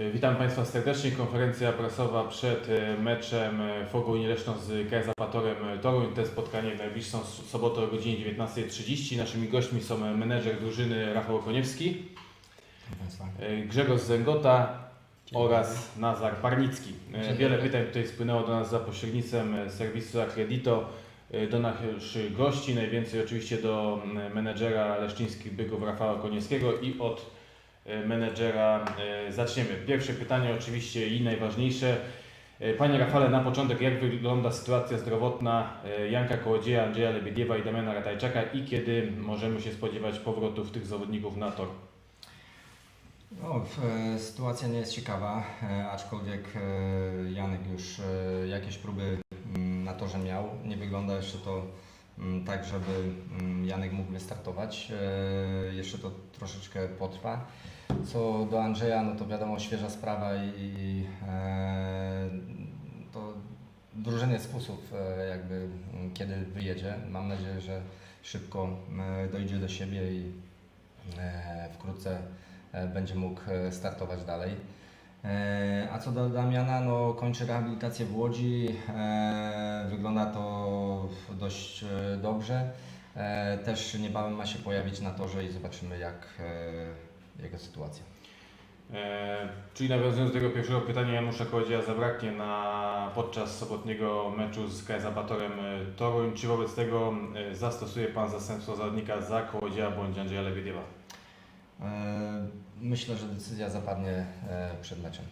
E, Witam Państwa serdecznie. Konferencja prasowa przed e, meczem e, Fogoń Leszno z KS Apatorem Toruń. Te spotkanie w najbliższą sobotę o godzinie 19.30. Naszymi gośćmi są menedżer drużyny Rafał Koniewski, e, Grzegorz Zęgota oraz Nazar Parnicki. E, Wiele pytań tutaj spłynęło do nas za pośrednictwem e, serwisu Accredito e, do naszych gości. Najwięcej oczywiście do m, menedżera leszczyńskich byków Rafała Koniewskiego i od e, menedżera e, zaczniemy. Pierwsze pytanie oczywiście i najważniejsze. E, Panie Rafale, na początek jak wygląda sytuacja zdrowotna e, Janka Kołodzieja, Andrzeja Lebiediewa i Damiana Ratajczaka i kiedy możemy się spodziewać powrotów tych zawodników na tor? No, e, sytuacja nie jest ciekawa, e, aczkolwiek e, Janek już e, jakieś próby mm, na torze miał. Nie wygląda jeszcze to tak, żeby mm, Janek mógł wystartować. E, Jeszcze to troszeczkę potrwa. Co do Andrzeja, no to wiadomo, świeża sprawa i, e, to drużyny sposób e, jakby mm, kiedy wyjedzie. Mam nadzieję, że szybko dojdzie do siebie i wkrótce będzie mógł startować dalej. E, A co do Damiana, no kończy rehabilitację w Łodzi. E, Wygląda to dość e, dobrze. Też niebawem ma się pojawić na torze i zobaczymy jak jego sytuacja. E, czyli nawiązując do tego pierwszego pytania, Janusza Kołodzieja zabraknie na, podczas sobotniego meczu z KS Abatorem Toruń. Czy wobec tego zastosuje Pan zastępstwo zawodnika za Kołodzieja bądź Andrzeja Lewiediewa? E, Myślę, że decyzja zapadnie e, przed meczem.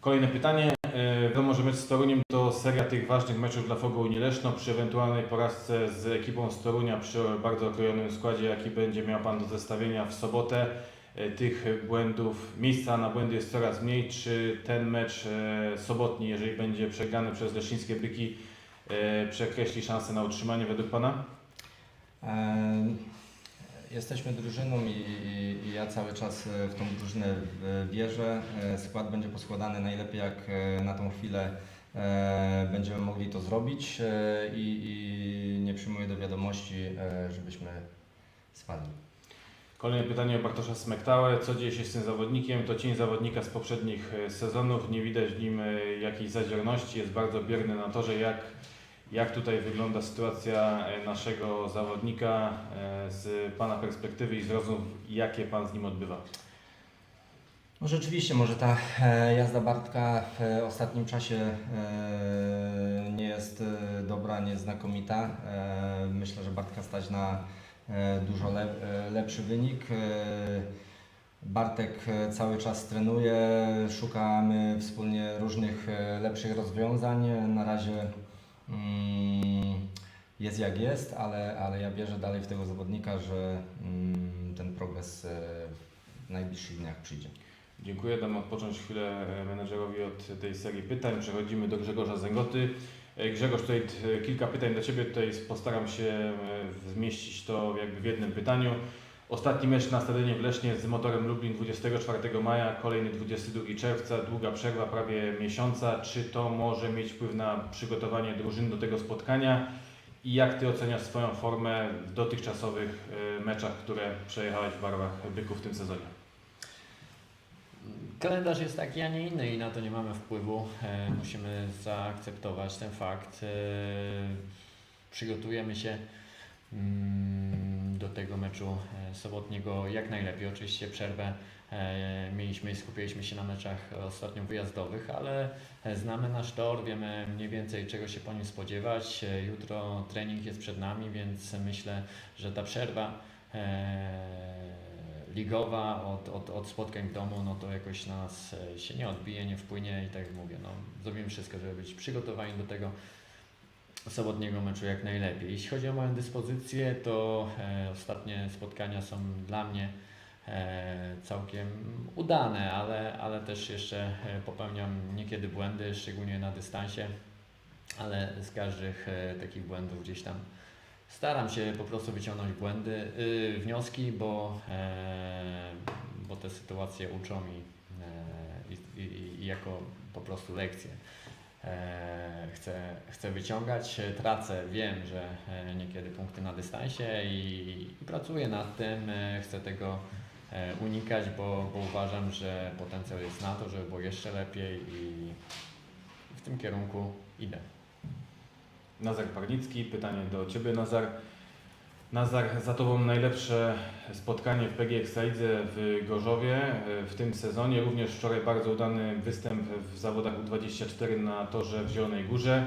Kolejne pytanie. E, Wiadomo, że mecz z Toruniem to seria tych ważnych meczów dla Fogu Unii Leszno. Przy ewentualnej porażce z ekipą z Torunia, przy bardzo okrojonym składzie, jaki będzie miał Pan do zestawienia w sobotę, e, tych błędów, miejsca na błędy jest coraz mniej. Czy ten mecz sobotni, jeżeli będzie przegrany przez Leszczyńskie Byki, przekreśli szansę na utrzymanie według Pana? E, Jesteśmy drużyną i, i, i ja cały czas e, w tą drużynę w- wierzę. E, Skład będzie poskładany najlepiej jak e, na tą chwilę e, będziemy mogli to zrobić e, i, i nie przyjmuję do wiadomości, e, żebyśmy spadli. Kolejne pytanie o Bartosza Smektałę. Co dzieje się z tym zawodnikiem? To cień zawodnika z poprzednich e, sezonów. Nie widać w nim e, jakiejś zadziorności. Jest bardzo bierny na torze. Jak, jak tutaj wygląda sytuacja e, naszego zawodnika e, z Pana perspektywy i z rozmów, jakie Pan z nim odbywa? No rzeczywiście, może ta e, jazda Bartka w ostatnim czasie nie jest dobra, nie jest znakomita. Myślę, że Bartka stać na dużo le, lepszy wynik. Bartek cały czas trenuje, szukamy wspólnie różnych lepszych rozwiązań. Na razie jest jak jest, ale, ale ja wierzę dalej w tego zawodnika, że mm, ten progres e, w najbliższych dniach przyjdzie. Dziękuję. Dam odpocząć chwilę e, menedżerowi od tej serii pytań. Przechodzimy do Grzegorza Zęgoty. E, Grzegorz, tutaj kilka pytań dla Ciebie. Tutaj postaram się zmieścić to jakby w jednym pytaniu. Ostatni mecz na stadionie w Lesznie z motorem Lublin 24 maja, kolejny 22 czerwca, długa przerwa, prawie miesiąca. Czy to może mieć wpływ na przygotowanie drużyny do tego spotkania? I jak Ty oceniasz swoją formę w dotychczasowych e, meczach, które przejechałeś w barwach Byków w tym sezonie? Kalendarz jest taki, a nie inny i na to nie mamy wpływu. E, musimy zaakceptować ten fakt. E, przygotujemy się do tego meczu e, sobotniego jak najlepiej. Oczywiście przerwę e, mieliśmy i skupiliśmy się na meczach ostatnio wyjazdowych, ale e, znamy nasz tor, wiemy mniej więcej czego się po nim spodziewać. Jutro trening jest przed nami, więc myślę, że ta przerwa ligowa od, od, od spotkań w domu, no to jakoś na nas się nie odbije, nie wpłynie i tak jak mówię, no zrobimy wszystko, żeby być przygotowani do tego sobotniego meczu jak najlepiej. Jeśli chodzi o moją dyspozycję, to e, ostatnie spotkania są dla mnie e, całkiem udane, ale, ale też jeszcze e, popełniam niekiedy błędy, szczególnie na dystansie, ale z każdych takich błędów gdzieś tam Staram się po prostu wyciągnąć błędy, yy, wnioski, bo, bo te sytuacje uczą i, e, i, i, i jako po prostu lekcje chcę, chcę wyciągać. Tracę, wiem, że e, niekiedy punkty na dystansie i, i pracuję nad tym, e, chcę tego e, e, unikać, bo, bo uważam, że potencjał jest na to, żeby było jeszcze lepiej i w tym kierunku idę. Nazar Parnicki, pytanie do Ciebie Nazar. Nazar, za Tobą najlepsze spotkanie w PG Ekstralidze w Gorzowie e, w tym sezonie. Również wczoraj bardzo udany występ w zawodach U24 na torze w Zielonej Górze.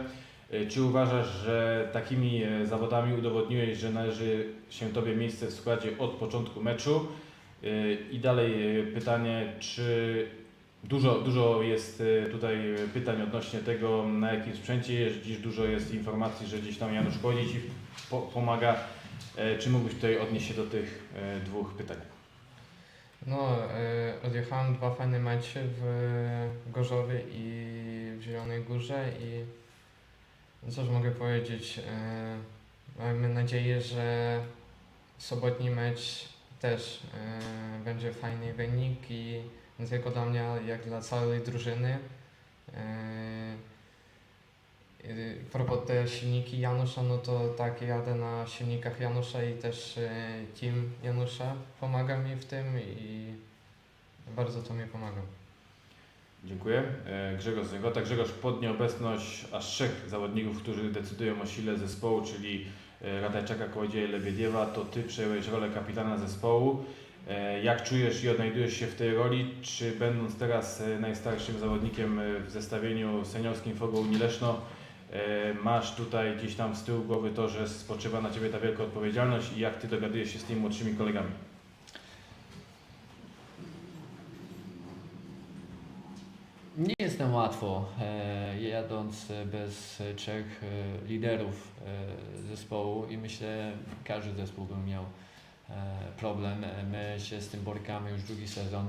E, Czy uważasz, że takimi e, zawodami udowodniłeś, że należy się Tobie miejsce w składzie od początku meczu? I dalej pytanie, czy Dużo, dużo jest tutaj pytań odnośnie tego, na jakim sprzęcie jeździsz. Dużo jest informacji, że gdzieś tam Janusz po, pomaga. E, Czy mógłbyś tutaj odnieść się do tych e, dwóch pytań? No, e, odjechałem dwa fajne mecze w Gorzowie i w Zielonej Górze i no cóż mogę powiedzieć, mamy nadzieję, że sobotni mecz też będzie fajny wynik i nie tylko dla mnie, jak dla całej drużyny. E, i propos te silniki Janusza, no to tak, jadę na silnikach Janusza i też e, team Janusza pomaga mi w tym i bardzo to mi pomaga. Dziękuję. E, Grzegorz Zygota. Grzegorz pod nieobecność aż trzech zawodników, którzy decydują o sile zespołu, czyli e, Radajczaka, Kołodzieja i Lebiediewa, to Ty przejąłeś rolę kapitana zespołu. E, Jak czujesz i odnajdujesz się w tej roli? Czy będąc teraz najstarszym zawodnikiem w zestawieniu seniorskim Fogo Unii Leszno, e, masz tutaj gdzieś tam z tyłu głowy to, że spoczywa na Ciebie ta wielka odpowiedzialność i jak Ty dogadujesz się z tymi młodszymi kolegami? Nie jest nam łatwo, e, jadąc e, bez e, trzech e, liderów e, zespołu i myślę, każdy zespół by miał e, problem. E, My się z tym borykamy już drugi sezon.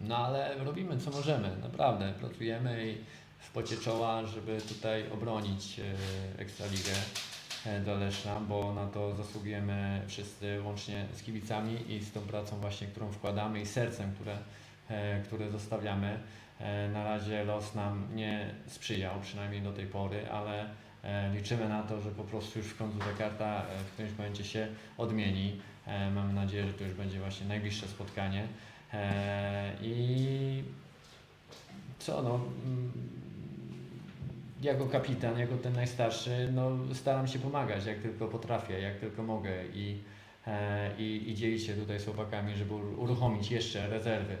No ale robimy co możemy, naprawdę. Pracujemy w pocie czoła, żeby tutaj obronić e, Ekstraligę e, do bo na to zasługujemy wszyscy łącznie z kibicami i z tą pracą właśnie, którą wkładamy i sercem, które, e, które zostawiamy. Na razie los nam nie sprzyjał, przynajmniej do tej pory, ale liczymy na to, że po prostu już w końcu ta karta w którymś momencie się odmieni. Mamy nadzieję, że to już będzie właśnie najbliższe spotkanie. E, I co no, mm, jako kapitan, jako ten najstarszy, no staram się pomagać jak tylko potrafię, jak tylko mogę i, e, i, i dzielić się tutaj z chłopakami, żeby ur- uruchomić jeszcze rezerwy,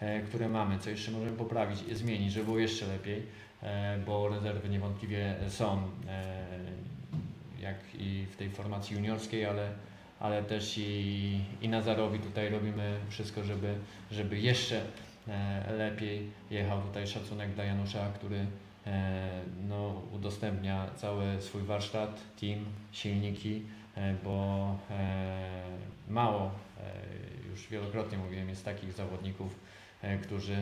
e, które mamy, co jeszcze możemy poprawić zmienić, żeby było jeszcze lepiej, bo rezerwy niewątpliwie są, jak i w tej formacji juniorskiej, ale, ale też i, i Nazarowi tutaj robimy wszystko, żeby, żeby jeszcze e, lepiej jechał tutaj szacunek dla Janusza, który e, no, udostępnia cały swój warsztat, team, silniki, e, bo mało, już wielokrotnie mówiłem, jest takich zawodników, którzy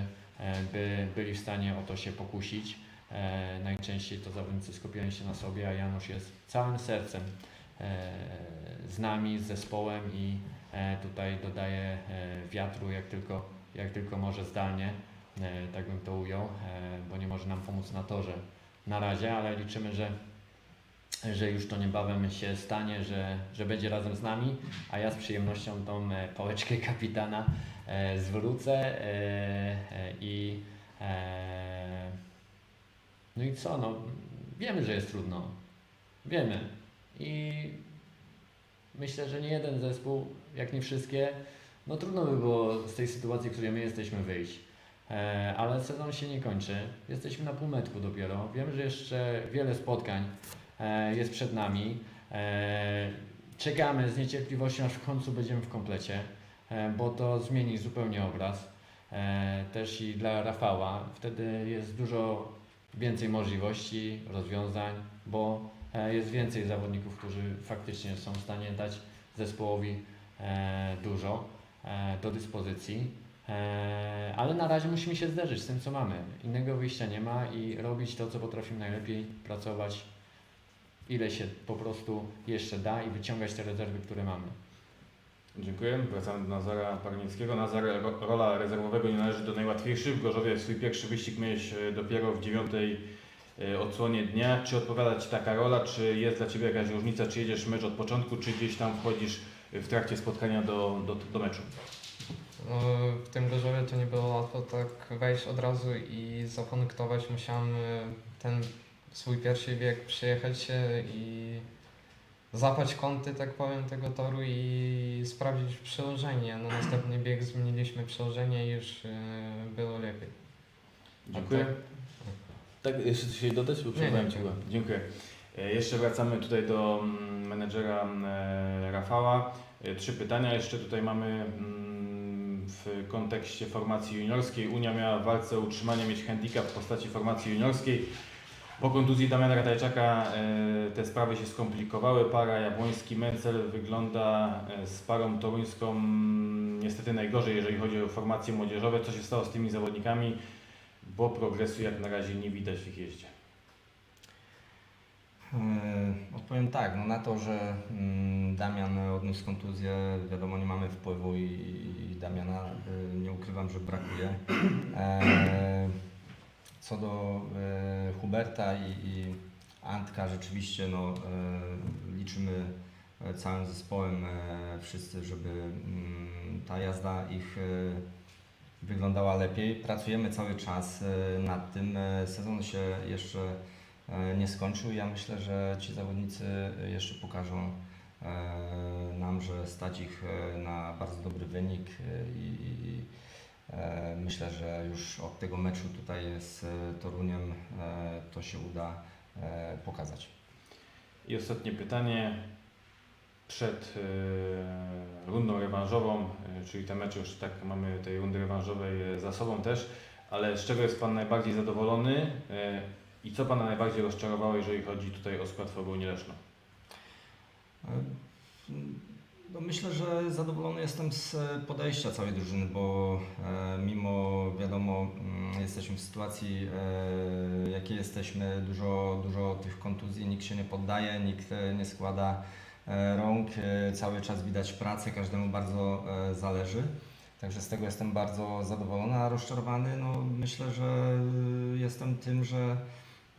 by byli w stanie o to się pokusić. Najczęściej to zawodnicy skupiają się na sobie, a Janusz jest całym sercem z nami, z zespołem i e, tutaj dodaje e, wiatru jak tylko, jak tylko może zdalnie. E, tak bym to ujął, e, bo nie może nam pomóc na torze na razie, ale liczymy, że, że już to niebawem się stanie, że, że będzie razem z nami, a ja z przyjemnością tą e, pałeczkę kapitana e, zwrócę e, e, i e, no i co, no wiemy, że jest trudno, wiemy i myślę, że nie jeden zespół, jak nie wszystkie, no trudno by było z tej sytuacji, w której my jesteśmy wyjść. E, ale sezon się nie kończy. Jesteśmy na półmetku dopiero. Wiem, że jeszcze wiele spotkań e, jest przed nami. E, czekamy z niecierpliwością, aż w końcu będziemy w komplecie, bo to zmieni zupełnie obraz. Też i dla Rafała. Wtedy jest dużo więcej możliwości, rozwiązań, bo e, jest więcej zawodników, którzy faktycznie są w stanie dać zespołowi e, dużo e, do dyspozycji. Ale na razie musimy się zderzyć z tym, co mamy. Innego wyjścia nie ma i robić to, co potrafimy najlepiej, pracować ile się po prostu jeszcze da i wyciągać te rezerwy, które mamy. Dziękuję. Wracamy do Nazara Parnickiego. Nazar, ro- rola rezerwowego nie należy do najłatwiejszych. W Gorzowie swój pierwszy wyścig miałeś e, dopiero w dziewiątej e, odsłonie dnia. Czy odpowiada Ci taka rola, czy jest dla Ciebie jakaś różnica, czy jedziesz mecz od początku, czy gdzieś tam wchodzisz w trakcie spotkania do, do, do meczu? W tym Gorzowie to nie było łatwo tak wejść od razu i zapunktować. Musiałem e, ten swój pierwszy bieg przyjechać i zapać kąty, tak powiem, tego toru i sprawdzić przyłożenie. Na następny bieg zmieniliśmy przyłożenie i już e, było lepiej. Dziękuję. Tak, jeszcze coś chcieli dodać? Bo przerwałem cię. dziękuję. Dziękuję. E, Jeszcze wracamy tutaj do mm, menedżera e, Rafała. E, Trzy pytania jeszcze tutaj mamy mm, w kontekście formacji juniorskiej. Unia miała w walce o utrzymanie mieć handicap w postaci formacji juniorskiej. Po kontuzji Damiana Ratajczaka e, te sprawy się skomplikowały. Para Jabłoński-Mencel wygląda e, z parą toruńską niestety najgorzej, jeżeli chodzi o formacje młodzieżowe. Co się stało z tymi zawodnikami? Bo progresu jak na razie nie widać w ich jeździe. E, Odpowiem tak, no na to, że mm, Damian odniósł kontuzję, wiadomo nie mamy wpływu i, Damiana nie ukrywam, że brakuje. Co do e, Huberta i, i Antka, rzeczywiście no, e, liczymy e, całym zespołem e, wszyscy, żeby mm, ta jazda ich wyglądała lepiej. Pracujemy cały czas e, nad tym. Sezon się jeszcze nie skończył. Ja myślę, że ci zawodnicy jeszcze pokażą nam, że stać ich na bardzo dobry wynik i myślę, że już od tego meczu tutaj z e, Toruniem e, to się uda e, pokazać. I ostatnie pytanie. Przed e, rundą rewanżową, e, czyli te mecze już tak mamy tej rundy rewanżowej e, za sobą też, ale z czego jest Pan najbardziej zadowolony e, i co Pana najbardziej rozczarowało, jeżeli chodzi tutaj o skład Fogołu Leszno? No myślę, że zadowolony jestem z podejścia całej drużyny, bo e, mimo wiadomo mm, jesteśmy w sytuacji e, jakiej jesteśmy, dużo, dużo tych kontuzji, nikt się nie poddaje, nikt e, nie składa e, rąk, e, cały czas widać pracę, każdemu bardzo e, zależy. Także z tego jestem bardzo zadowolony, a rozczarowany, no myślę, że e, jestem tym, że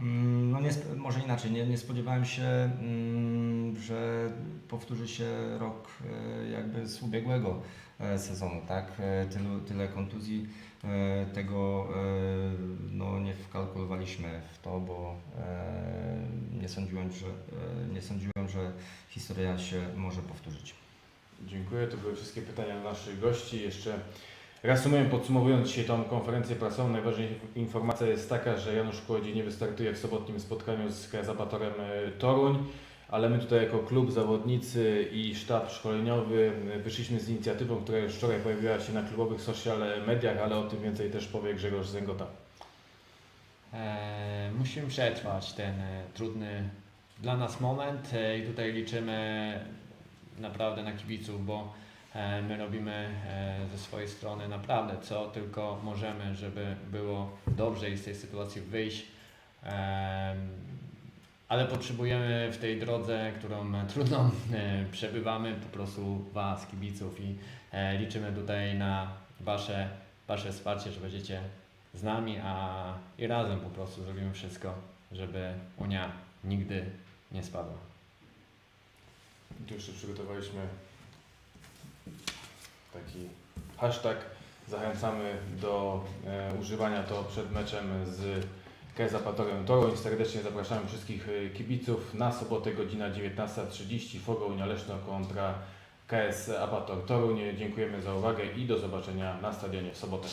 No nie, może inaczej, nie, nie spodziewałem się, mm, że powtórzy się rok e, jakby z ubiegłego e, sezonu, tak? E, Tylu, tyle kontuzji, tego no, nie wkalkulowaliśmy w to, bo nie sądziłem, że, nie sądziłem, że historia się może powtórzyć. Dziękuję. To były wszystkie pytania naszych gości. Jeszcze reasumując, podsumowując dzisiaj tą konferencję prasową, najważniejsza informacja jest taka, że Janusz Kłodziej nie wystartuje w sobotnim spotkaniu z Zapatorem Toruń, ale my tutaj jako klub, zawodnicy i sztab szkoleniowy e, wyszliśmy z inicjatywą, która już wczoraj pojawiła się na klubowych social mediach, ale o tym więcej też powie Grzegorz Zęgota. E, musimy przetrwać ten e, trudny dla nas moment e, i tutaj liczymy naprawdę na kibiców, bo e, my robimy e, ze swojej strony naprawdę co tylko możemy, żeby było dobrze i z tej sytuacji wyjść. Em, ale potrzebujemy w tej drodze, którą trudną e, przebywamy, po prostu Was, kibiców i e, liczymy tutaj na Wasze, wasze wsparcie, że będziecie z nami, a i razem po prostu zrobimy wszystko, żeby Unia nigdy nie spadła. Tu jeszcze przygotowaliśmy taki hashtag. Zachęcamy do e, używania to przed meczem z KS Apatorem Toruń. Serdecznie zapraszamy wszystkich e, kibiców na sobotę godzina 19.30 Fogo Unia Leszno kontra KS Apator Toruń. Dziękujemy za uwagę i do zobaczenia na stadionie w sobotę.